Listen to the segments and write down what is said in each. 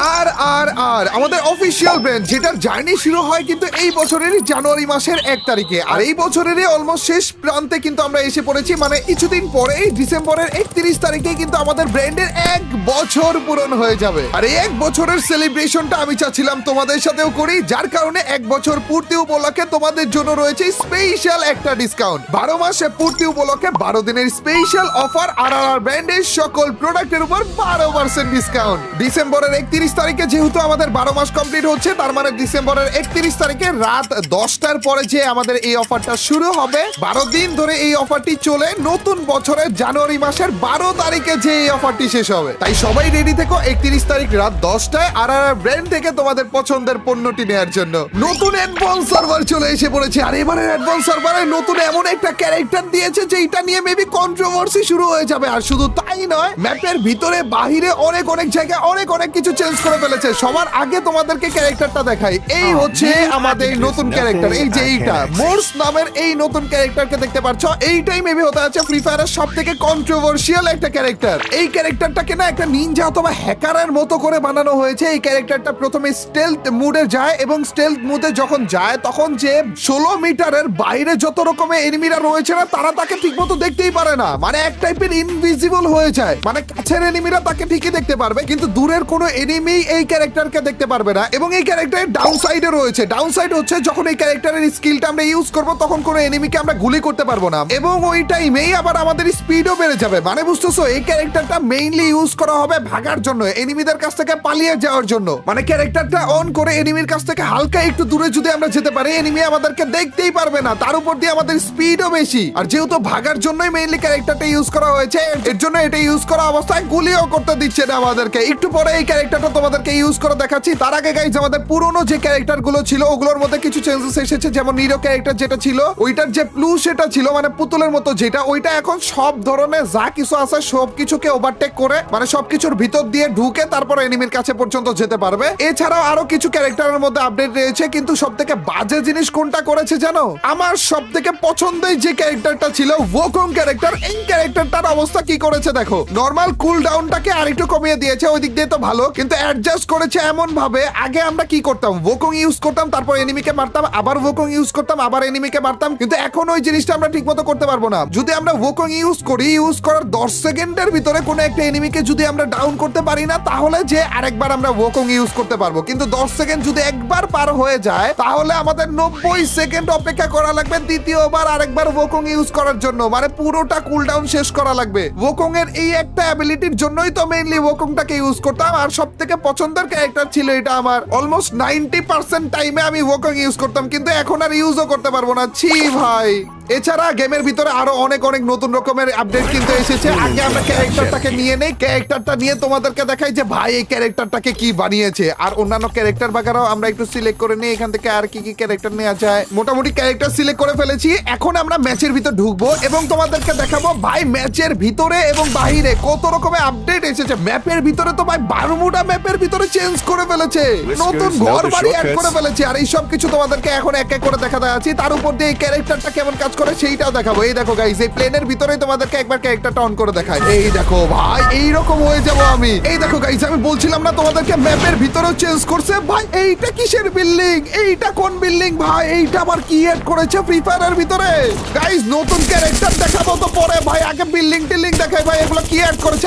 আর আর আর আমাদের official brand যেটার journey শুরু হয় কিন্তু এই বছরের জানুয়ারি মাসের এক তারিখে। আর এই বছরের অলমোস্ট শেষ প্রান্তে কিন্তু আমরা এসে পড়েছি মানে কিছুদিন পরে ডিসেম্বরের একত্রিশ তারিখে কিন্তু আমাদের ব্র্যান্ডের এক বছর পূরণ হয়ে যাবে। আর এই এক বছরের সেলিব্রেশনটা আমি চাচ্ছিলাম তোমাদের সাথেও করি, যার কারণে এক বছর পূর্তি উপলক্ষে তোমাদের জন্য রয়েছে স্পেশাল একটা ডিসকাউন্ট বারো মাসে পূর্তি উপলক্ষে বারো দিনের স্পেশাল অফার আর আর ব্র্যান্ডের সকল প্রোডাক্টের উপর বারো পার্সেন্ট ডিসকাউন্ট ডিসেম্বরের একত্রিশ তারিখে যেহেতু আমাদের বারো মাস কমপ্লিট হচ্ছে, তার মানে ডিসেম্বরের একত্রিশ তারিখে রাত দশটার পরে যে আমাদের এই অফারটা শুরু হবে, বারো দিন ধরে এই অফারটি চলে নতুন বছরের জানুয়ারি মাসের বারো তারিখে যে এই অফারটি শেষ হবে। তাই সবাই রেডি থেকো একত্রিশ তারিখ রাত দশটায় আর আর ব্র্যান্ড থেকে তোমাদের পছন্দের পণ্যটি নেওয়ার জন্য। নতুন অ্যাডভান্স সার্ভার চলে এসে পড়েছে, আর এবারে অ্যাডভান্স সার্ভারে নতুন এমন একটা ক্যারেক্টার দিয়েছে যে এটা নিয়ে মেবি কন্ট্রোভার্সি শুরু হয়ে যাবে। আর শুধু তাই নয় ম্যাপের ভিতরে, বাহিরে অনেক অনেক জায়গায় অনেক অনেক কিছু চেঞ্জ করে ফেলেছে। সবার আগে তোমাদেরকে ক্যারেক্টারটা দেখাই। এই হচ্ছে আমাদের নতুন ক্যারেক্টার। এই যে এইটা মোর্স নামের এই নতুন ক্যারেক্টারকে দেখতে পাচ্ছ। এইটাই মেবি হতে আছে ফ্রি ফায়ারের সব থেকে কন্ট্রোভার্সিয়াল একটা ক্যারেক্টার। এই ক্যারেক্টারটাকে না একটা নিনজা অথবা হ্যাকারের মতো করে বানানো হয়েছে। এই ক্যারেক্টারটা প্রথমে স্টেলথ মুডে যায় এবং স্টেলথ মুডে যখন যায় তখন যে ষোলো মিটারের বাইরে যত রকমের এনিমিরা রয়েছে না তারা তাকে ঠিকমতো দেখতেই পারে না। মানে এক টাইপের ইনভিজিবল হয়ে যায়। মানে কাছের এনিমিরা তাকে ঠিকই দেখতে পারবে কিন্তু দূরের কোনো এনিমি এই ক্যারেক্টারকে দেখতে পারবে না এবং এই ক্যারেক্টারের ডাউন সাইডে রয়েছে। ডাউন সাইড হচ্ছে যখন এই ক্যারেক্টারের স্কিলটা আমরা ইউজ করব, তখন কোনো এনিমিকে আমরা গুলি করতে পারব না। এবং ওই টাইমেই আবার আমাদের স্পিডও বেড়ে যাবে। মানে বুঝতেছো, এই ক্যারেক্টারটা মেইনলি ইউজ করা হবে ভাগার জন্য এনিমিদের কাছ থেকে পালিয়ে যাওয়ার জন্য। মানে ক্যারেক্টারটা অন করে এনিমির কাছ থেকে হালকা একটু দূরে যদি আমরা যেতে পারি এনিমি আমাদেরকে দেখতেই পারবে না। তার উপর দিয়ে আমাদের স্পিডও বেশি। আর যেহেতু ভাগার জন্যই মেইনলি ক্যারেক্টারটা ইউজ করা হয়েছে, এর জন্য এটা ইউজ করা অবস্থায় গুলিও করতে দিচ্ছে না আমাদেরকে। একটু পরে এই ক্যারেক্টারটা তোমাদেরকে ইউজ করে দেখাচ্ছি। তার আগে গাইজ আমাদের পুরনো যে ক্যারেক্টারগুলো ছিল, ওগুলোর মধ্যে কিছু চেঞ্জেস এসেছে। যেমন নিরো ক্যারেক্টার যেটা ছিল, ওইটার যে প্লু সেটা ছিল মানে পুতুলের মতো যেটা, ওইটা এখন সব ধরনের যা কিছু আছে সব কিছুকে ওভারটেক করে মানে সবকিছুর ভিতর দিয়ে ঢুকে তারপর এনিমির কাছে পর্যন্ত যেতে পারবে। এছাড়াও আরও কিছু ক্যারেক্টারের মধ্যে আপডেট রয়েছে, কিন্তু সব থেকে বাজে জিনিস কোনটা করেছে জানো? আমার সব থেকে পছন্দের যে ক্যারেক্টারটা ছিল ওকং ক্যারেক্টার এই ক্যারেক্টারটার অবস্থা কি করেছে দেখো। নর্মাল কুল ডাউনটাকে আরেকটু কমিয়ে দিয়েছে ওই দিক দিয়ে তো ভালো, কিন্তু অ্যাডজাস্ট করেছে এমন ভাবে আগে আমরা কি করতাম? ওকং ইউজ করতাম, তারপর এনিমিকে মারতাম, আবার ওকং ইউজ করতাম, আবার এনিমিকে মারতাম, কিন্তু এখন ওই জিনিসটা আমরা ঠিকমতো করতে পারব না। যদি আমরা ওকং ইউজ করি ইউজ করার দশ সেকেন্ডের ভিতরে কোনো একটা এনিমিকে যদি আমরা ডাউন করতে পারি না, তাহলে যে আরেকবার আমরা ওকং ইউজ করতে পারব। কিন্তু দশ সেকেন্ড যদি একবার পার হয়ে যায়, তাহলে আমাদের নব্বই সেকেন্ড অপেক্ষা করা লাগবে, দ্বিতীয়বার আরেকবার ওকং ইউজ করার জন্য। মানে পুরোটা কুলডাউন শেষ করা লাগবে। ওকং এর এই একটা অ্যাবিলিটির জন্যই তো মেইনলি ওকংটাকে ইউজ করতাম, আর সব থেকে পছন্দের ক্যারেক্টার ছিল এটা আমার। অলমোস্ট নাইনটি পার্সেন্ট টাইমে আমি ওকং ইউজ করতাম, কিন্তু এখন আর ইউজও করতে পারব না। ছি ভাই। এছাড়া গেমের ভিতরে আরও অনেক অনেক নতুন রকমের আপডেট কিন্তু এসেছে। আগে আমরা ক্যারেক্টারটাকে নিয়ে নেই ক্যারেক্টারটা নিয়ে তোমাদেরকে দেখাই যে ভাই এই ক্যারেক্টারটাকে কি বানিয়েছে। আর অন্যান্য ক্যারেক্টার বাগারাও আমরা একটু সিলেক্ট করে নিই এখান থেকে আর কি কি ক্যারেক্টার নেওয়া যায়। মোটামুটি ক্যারেক্টার সিলেক্ট করে ফেলেছি। এখন আমরা ম্যাচের ভিতর ঢুকবো এবং তোমাদেরকে দেখাবো ভাই ম্যাচের ভিতরে এবং বাহিরে কত রকমের আপডেট এসেছে। ম্যাপের ভিতরে তো ভাই বারমুডা ম্যাপের ভিতরে চেঞ্জ করে ফেলেছে। নতুন ঘর বাড়ি অ্যাড করে ফেলেছে। আর এই সব কিছু তোমাদেরকে এখন এক এক করে দেখা যাচ্ছে তার উপর দিয়ে এই ক্যারেক্টারটা কেমন কাজ করে সেইটাও দেখাবো। এই দেখো গাইস এই প্লেনের ভিতরে তোমাদেরকে একবার ক্যারেক্টারটা অন করে দেখাই। এই দেখো, ভাই এই রকম হয়ে যাব আমি। এই দেখো গাইস আমি বলছিলাম না তোমাদেরকে ম্যাপের ভিতরেও চেঞ্জ করছে? ভাই, এইটা কিসের বিল্ডিং এইটা কোন বিল্ডিং ভাই? এইটা আবার কি এড করেছে ফ্রি ফায়ারের ভিতরে? গাইস নতুন ক্যারেক্টার দেখাবো তো পরে, ভাই, আগে বিল্ডিং টিল্ডিং দেখাই, ভাই, এগুলো কি এড করেছে?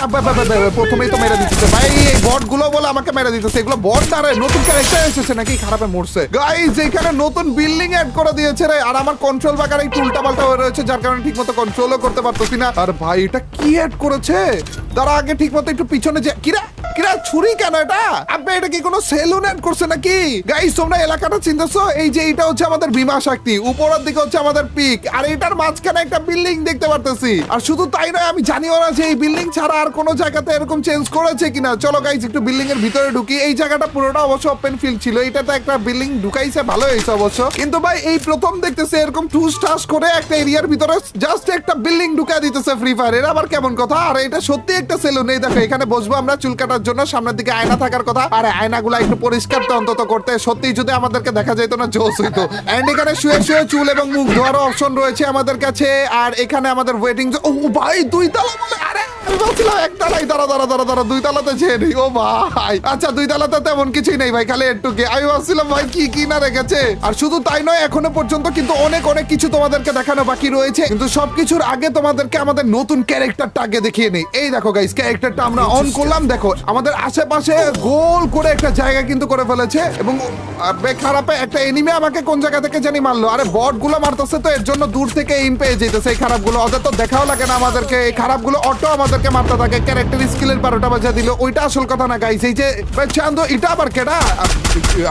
প্রথমেই তো মেরে দিতেছে। ভাই, এই বটগুলো বলে আমাকে মেরে দিতেছে। এগুলো বট না নতুন ক্যারেক্টার এসেছে নাকি? খারাপে মরছে। গাইস এখানে নতুন বিল্ডিং এড করে দিয়েছে রে। আর আমার কন্ট্রোল বাগার একটু উল্টা পাল্টা হয়ে রয়েছে, যার কারণে ঠিক মতো কন্ট্রোলও করতে পারতেছি না। আর ভাই, এটা কি এড করেছে? তারা আগে ঠিক মতো একটু পিছনে যে কিরা? কিরা, ছুরি কেন এটা? আপনি এটা কি কোনো সেলুন এড করছে নাকি? গাইস তোমরা এলাকাটা এই যে এটা হচ্ছে আমাদের বিমা শক্তি। উপরের দিকে হচ্ছে আমাদের পিক আর এটার মাঝখানে একটা বিল্ডিং দেখতে পারতেছি। আর শুধু তাই নয়, আমি জানিও না যে এই বিল্ডিং ছাড়া আর কোনো জায়গাতে এরকম চেঞ্জ করেছে কিনা। চলো গাইস একটু বিল্ডিং এর ভিতরে ঢুকি। এই জায়গাটা পুরোটা অবশ্য ওপেন ফিল্ড ছিল। এটাতে একটা বিল্ডিং ঢুকাইছে ভালো হয়েছে অবশ্য। কিন্তু ভাই, এই প্রথম দেখতেছি এরকম ঠুস ঠাস করে ভিতরে একটা এরিয়ার ভিতরে জাস্ট একটা বিল্ডিং ঢুকা দিতেছে ফ্রি ফায়ার এর। আবার কেমন কথা? আর এটা সত্যি একটা সেলুন এই দেখো, এখানে বসবো আমরা চুল কাটার জন্য। সামনের দিকে আয়না থাকার কথা। আর আয়নাগুলো একটু পরিষ্কার তো অন্তত করতে। সত্যি যদি আমাদেরকে দেখা যেত না, জোস হইতো। এন্ড এখানে শুয়ে শুয়ে চুল এবং মুখ ধোয়ারও অপশন রয়েছে আমাদের কাছে। আর এখানে আমাদের ওয়েটিং ও ভাই, দুই তালা বলে আরে আচ্ছা আর শুধু তাই নয়, এখনও পর্যন্ত কিন্তু অনেক অনেক কিছু তোমাদেরকে দেখানো বাকি রয়েছে কিন্তু সবকিছুর আগে তোমাদেরকে আমাদের নতুন ক্যারেক্টারটা আগে দেখিয়ে নেই। এই দেখো গাইস ক্যারেক্টারটা আমরা অন করলাম দেখো আমাদের আশেপাশে গোল করে একটা জায়গা কিন্তু করে ফেলেছে এবং খারাপে একটা এনিমে আমাকে কোন জায়গা থেকে জানি মারলো? আরে বটগুলো মারতেছে তো এর জন্য দূর থেকে ইম পেয়ে যেতেছে এই খারাপগুলো। ওদের তো দেখাও লাগে না আমাদেরকে এই খারাপগুলো অটো আমাদেরকে মারতে থাকে ক্যারেক্টার স্কিলের বারোটা বাজা দিল ওইটা আসল কথা না গাইস এই যে চান্দো এটা আবার কেডা?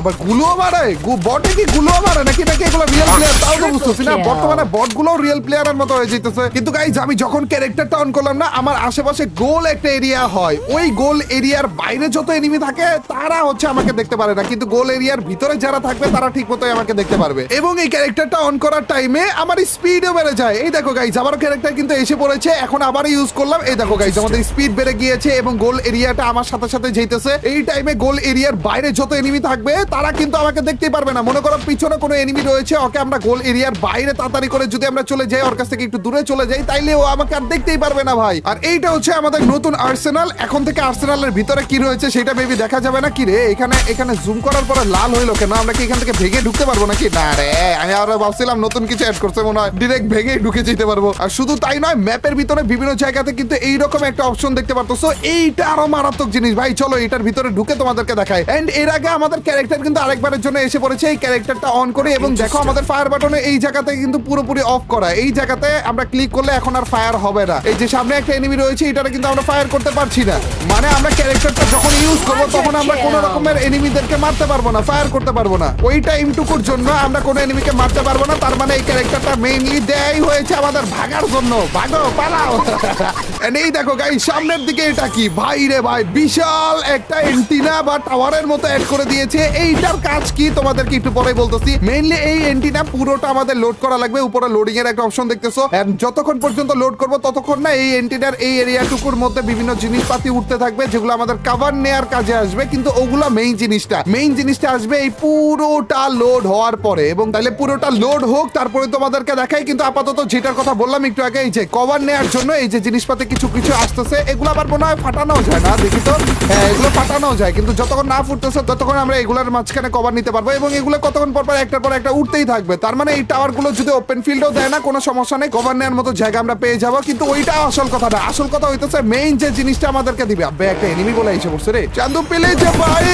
আবার গুলোও মারে? বটে কি গুলো মারে? নাকি নাকি এগুলো রিয়েল প্লেয়ার তাও তো বুঝতেছি না বর্তমানে বটগুলো রিয়েল প্লেয়ারের মতো হয়ে যেতেছে কিন্তু গাইজ আমি যখন ক্যারেক্টারটা অন করলাম না, আমার আশেপাশে গোল একটা এরিয়া হয়। ওই গোল এরিয়ার বাইরে যত এনিমি থাকে, তারা হচ্ছে আমাকে দেখতে পারে না। কিন্তু গোল এরিয়ার ভিতরে যারা থাকবে, তারা ঠিক মতোই আমাকে দেখতে পারবে। এবং এই ক্যারেক্টারটা অন করার টাইমে আমার স্পিডও বেড়ে যায়। এই দেখো গাইজ আমার ক্যারেক্টার কিন্তু এসে পড়েছে। এখন আবার ইউজ করলাম। এই দেখো গাইজ আমাদের স্পিড বেড়ে গিয়েছে এবং গোল এরিয়াটা আমার সাথে সাথে যেতেছে এই টাইমে গোল এরিয়ার বাইরে যত এনিমি থাকবে, তারা কিন্তু আমাকে দেখতেই পারবে না। মনে করো পিছনে কোনো এনিমি রয়েছে, ওকে আমরা গোল এরিয়ার বাইরে তাড়াতাড়ি করে যদি আমরা চলে যাই ওর কাছ থেকে একটু দূরে চলে যাই তাইলে ও আমাকে আর দেখতেই পারবে না ভাই। আর এইটা হচ্ছে আমাদের নতুন আর্সেনাল এখন থেকে আর্সেনালের ভিতরে কি রয়েছে সেটা মেবি দেখা যাবে না কি রে? এখানে এখানে জুম করার পরে লাল হইল কেন? আমরা কি এখান থেকে ভেঙে ঢুকতে পারব নাকি? না রে আমি আরও ভাবছিলাম নতুন কিছু অ্যাড করছে মনে হয় ডিরেক্ট ভেঙে ঢুকে যেতে পারব। আর শুধু তাই নয় ম্যাপের ভিতরে বিভিন্ন জায়গাতে কিন্তু এইরকম একটা অপশন দেখতে পারতো। সো এইটা আরও মারাত্মক জিনিস ভাই। চলো এটার ভিতরে ঢুকে তোমাদেরকে দেখায় এন্ড এর আগে আমাদের ক্যারেক্টার কিন্তু আরেকবারের জন্য এসে পড়েছে। এই ক্যারেক্টারটা অন করে এবং দেখো আমাদের ফায়ার বাটনে এই জায়গাতে কিন্তু পুরোপুরি অফ করা। এই জায়গাতে আমরা ক্লিক করলে এখন আর ফায়ার হবে না। এই যে সামনে একটা এনিমি রয়েছে এটারে কিন্তু আমরা ফায়ার করতে পারছি না। মানে আমরা ক্যারেক্টারটা যখন ইউজ করব তখন আমরা কোনো রকমের এনিমিদেরকে মারতে পারব না ফায়ার করতে পারব না। ওই টাইমটুকুর জন্য আমরা কোনো এনিমিকে মারতে পারব না তার মানে এই ক্যারেক্টারটা মেইনলি দেয়াই হয়েছে আমাদের ভাগার জন্য। ভাগো পালাও। এই দেখো গাই সামনের দিকে এটা কি? ভাই রে ভাই বিশাল একটা এন্টিনা বা টাওয়ারের মতো অ্যাড করে দিয়েছে। এইটার কাজ কি? তোমাদেরকে একটু পরে বলতেছি। মেইনলি এই এন্টিনা পুরোটা আমাদের লোড করা লাগবে উপরে লোডিং এর একটা অপশন দেখতেছো। যতক্ষণ পর্যন্ত লোড করব ততক্ষণ না এই এন্টিনার এই এরিয়াটুকুর মধ্যে বিভিন্ন জিনিসপাতি উঠতে থাকবে যেগুলো আমাদের কভার নেয়ার কাজে আসবে কিন্তু ওগুলো মেইন জিনিসটা। মেইন জিনিসটা আসবে এই পুরোটা লোড হওয়ার পরে। এবং তাহলে পুরোটা লোড হোক তারপরে তোমাদেরকে দেখাই কিন্তু আপাতত যেটার কথা বললাম একটু আগে এই যে কভার নেয়ার জন্য এই যে জিনিসপাতি কিছু কিছু আসতেছে এগুলো আবার মনে হয় ফাটানো যায় না দেখি তো। হ্যাঁ এগুলো ফাটানো যায় কিন্তু যতক্ষণ না ফুটতেছে ততক্ষণ আমরা এগুলোর মাঝখানে কভার নিতে পারব এবং এগুলো কতক্ষণ পর পর একটার পর একটা উঠতেই থাকবে। তার মানে এই টাওয়ারগুলো যদি ওপেন ফিল্ডও দেয় না, কোনো সমস্যা নেই কভার নেওয়ার মতো জায়গা আমরা পেয়ে যাব, কিন্তু ওইটা আসল কথা না আসল কথা হইতেছে মেইন যে জিনিসটা আমাদেরকে দিবে। আব্বে, একটা এনিমি বলে এসে পড়ছে রে। চান্দু পেলে যে ভাই!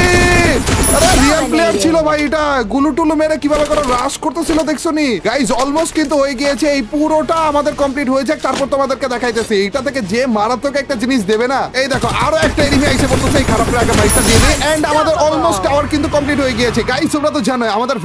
আমাদের থেকে যে মারাত্মক একটা জিনিস দেবে না, এই দেখো, আরও একটা খারাপ আমাদের অলমোস্ট কিন্তু কমপ্লিট হয়ে গিয়েছে। তো আমাদের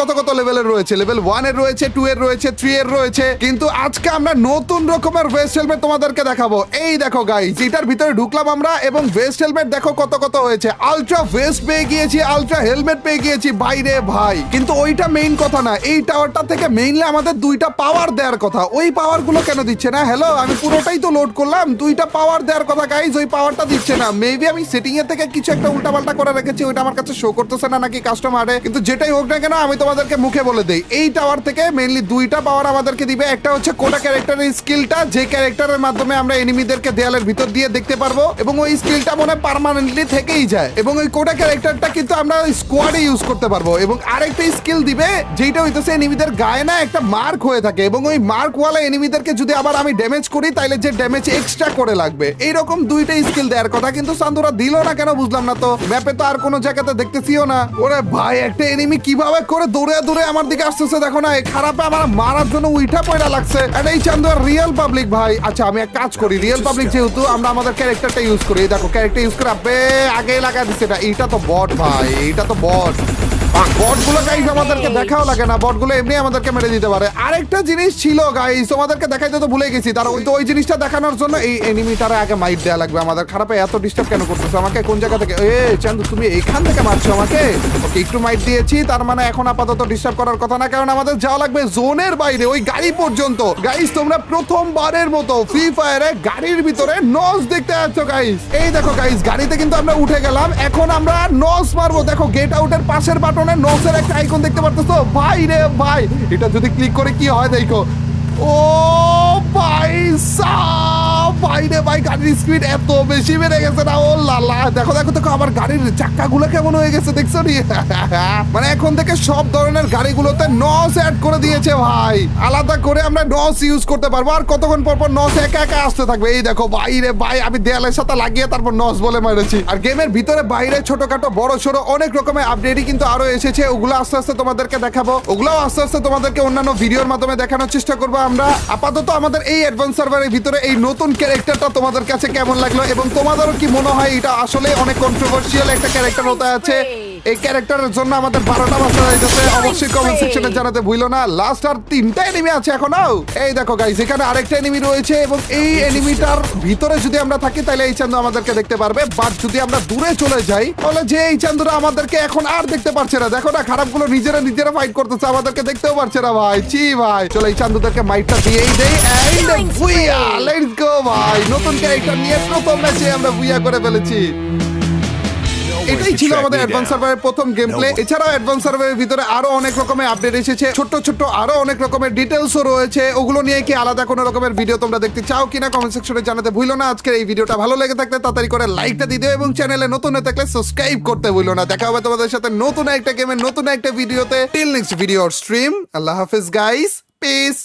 কত কত লেভেলের রয়েছে? লেভেল ওয়ানের রয়েছে টু এর রয়েছে থ্রি এর রয়েছে। কিন্তু আজকে আমরা নতুন রকমের ভেস্ট হেলমেট তোমাদেরকে দেখাবো। এই দেখো গাইজ এটার ভিতরে ঢুকলাম আমরা এবং ভেস্ট হেলমেট দেখো কত কত হয়েছে। আলট্রা ভেস্ট পেয়ে গিয়েছি আলট্রা হেলমেট পেয়ে গিয়েছি। বাইরে ভাই, কিন্তু ওইটা মেইন কথা না। এই টাওয়ারটা থেকে মেইনলি আমাদের দুইটা পাওয়ার দেওয়ার কথা। ওই পাওয়ারগুলো কেন দিচ্ছে না? হ্যালো আমি পুরোটাই তো লোড করলাম। দুইটা পাওয়ার দেওয়ার কথা গাইজ ওই পাওয়ারটা দিচ্ছে না। মেবি আমি সেটিং এর থেকে কিছু একটা উল্টাপাল্টা করে রেখেছি, ওইটা আমার কাছে শো করতেছে না নাকি কাস্টমারে কিন্তু যেটাই হোক না কেন, আমি তোমাদেরকে মুখে বলে দেই। এই টাওয়ার থেকে মেইনলি দুইটা পাওয়ার আমাদেরকে দিবে। একটা হচ্ছে কোটা ক্যারেক্টারের স্কিলটা যে ক্যারেক্টারের মাধ্যমে আমরা এনিমিদেরকে দেয়ালের ভিতর দিয়ে দেখতে পারব এবং ওই স্কিলটা মনে পার্মানেন্টলি থেকেই যায়। এবং ওই কোটা ক্যারেক্টারটা কিন্তু আমরা স্কোয়াডে ইউজ করতে পারব। এবং আরেকটা স্কিল দিবে যেটা হইতেছে এনিমিদের গায়ে না একটা মার্ক হয়ে থাকে এবং ওই মার্ক ওয়ালা এনিমিদেরকে যদি আবার আমি ড্যামেজ করি তাহলে যে ড্যামেজ এক্সট্রা করে লাগবে। এইরকম দুইটা স্কিল দেওয়ার কথা কিন্তু সান্দুরা দিল না কেন বুঝলাম না তো। ম্যাপে তো আর কোনো জায়গাতে দেখতেছিও না। ওরে ভাই, একটা এনিমি কীভাবে করে দৌড়ে দৌড়ে আমার দিকে আসতেছে দেখো না খারাপে আমার মারার জন্য উইঠা পয়রা লাগছে। এন্ড এই চান্দুয়ার রিয়েল পাবলিক ভাই। আচ্ছা আমি এক কাজ করি। রিয়েল পাবলিক যেহেতু আমরা আমাদের ক্যারেক্টারটা ইউজ করি এই দেখো ক্যারেক্টার ইউজ করে আবে আগে লাগা দিচ্ছে এটা। এটা তো বট ভাই এটা তো বট। আমাদেরকে দেখাও লাগে না এমনি আমাদেরকে মেরে দিতে পারে। আরেকটা জিনিস ছিল গাইস তোমাদেরকে দেখাইতে তো ভুলে গেছি ওই তো ওই জিনিসটা দেখানোর জন্য এই আগে দেওয়া লাগবে, আমাদের খারাপে এত ডিস্টার্ব কেন আমাকে কোন জায়গা থেকে এ তুমি এইখান থেকে মারছো আমাকে? একটু দিয়েছি, তার মানে এখন আপাতত ডিস্টার্ব করার কথা না, কারণ আমাদের যাওয়া লাগবে জোনের বাইরে, ওই গাড়ি পর্যন্ত। গাইস তোমরা প্রথমবারের মতো ফ্রি ফায়ারে গাড়ির ভিতরে নস দেখতে যাচ্ছ গাইস এই দেখো গাইস গাড়িতে কিন্তু আমরা উঠে গেলাম, এখন আমরা নস মারবো। দেখো গেট আউটের পাশের বাটনে নসের একটা আইকন দেখতে পারতেছো? ভাই রে ভাই। এটা যদি ক্লিক করে কি হয় দেখো? ও ভাই সাব ছোটখাটো, বড়, সড়ো, অনেক রকমের আপডেটই কিন্তু আরও এসেছে। ওগুলো আস্তে আস্তে তোমাদেরকে দেখাবো। ওগুলোও আস্তে আস্তে তোমাদেরকে অন্যান্য ভিডিওর মাধ্যমে দেখানোর চেষ্টা করব আমরা। আপাতত আমাদের এই অ্যাডভান্স সার্ভারের ভিতরে এই নতুন ক্যারেক্টারটা তোমাদের কাছে কেমন লাগল এবং তোমাদেরও কি মনে হয় এটা আসলে অনেক কন্ট্রোভার্সিয়াল একটা ক্যারেক্টার হতে আছে? এই ক্যারেক্টারের জন্য আমাদের বারোটা বাচ্চা যাইতেছে। অবশ্যই কমেন্ট সেকশনে জানাতে ভুলো না। লাস্ট আর তিনটা এনিমি আছে এখনও। এই দেখো গাইস এখানে আরেকটা এনিমি রয়েছে এবং এই এনিমিটার ভিতরে যদি আমরা থাকি তাহলে এই চান্দু আমাদেরকে দেখতে পারবে। বাট যদি আমরা দূরে চলে যাই তাহলে যে এই চান্দুরা আমাদেরকে এখন আর দেখতে পারছে না। দেখো না খারাপগুলো নিজেরা নিজেরা ফাইট করতেছে আমাদেরকে দেখতেও পারছে না ভাই। চি ভাই। চলো এই চান্দুদেরকে মাইকটা দিয়েই দেই। এন্ড বুইয়া লেটস গো ভাই। নতুন ক্যারেক্টার নিয়ে প্রথম ম্যাচে আমরা বুইয়া করে ফেলেছি। এটাই ছিল আমাদের অ্যাডভান্স সার্ভারের প্রথম গেম প্লে এছাড়াও অ্যাডভান্স সার্ভারের ভিতরে আরও অনেক রকমের আপডেট এসেছে। ছোট ছোট আরও অনেক রকমের ডিটেলসও রয়েছে। ওগুলো নিয়ে কি আলাদা কোনো রকমের ভিডিও তোমরা দেখতে চাও কিনা কমেন্ট সেকশনে জানাতে ভুলো না। আজকের এই ভিডিওটা ভালো লেগে থাকলে তাড়াতাড়ি করে লাইকটা দিয়ে দিও এবং চ্যানেলে নতুন হয়ে থাকলে সাবস্ক্রাইব করতে ভুলো না। দেখা হবে তোমাদের সাথে নতুন একটা গেমের নতুন একটা ভিডিওতে টিল নেক্সট ভিডিও স্ট্রিম আল্লাহ হাফিজ গাইস পিস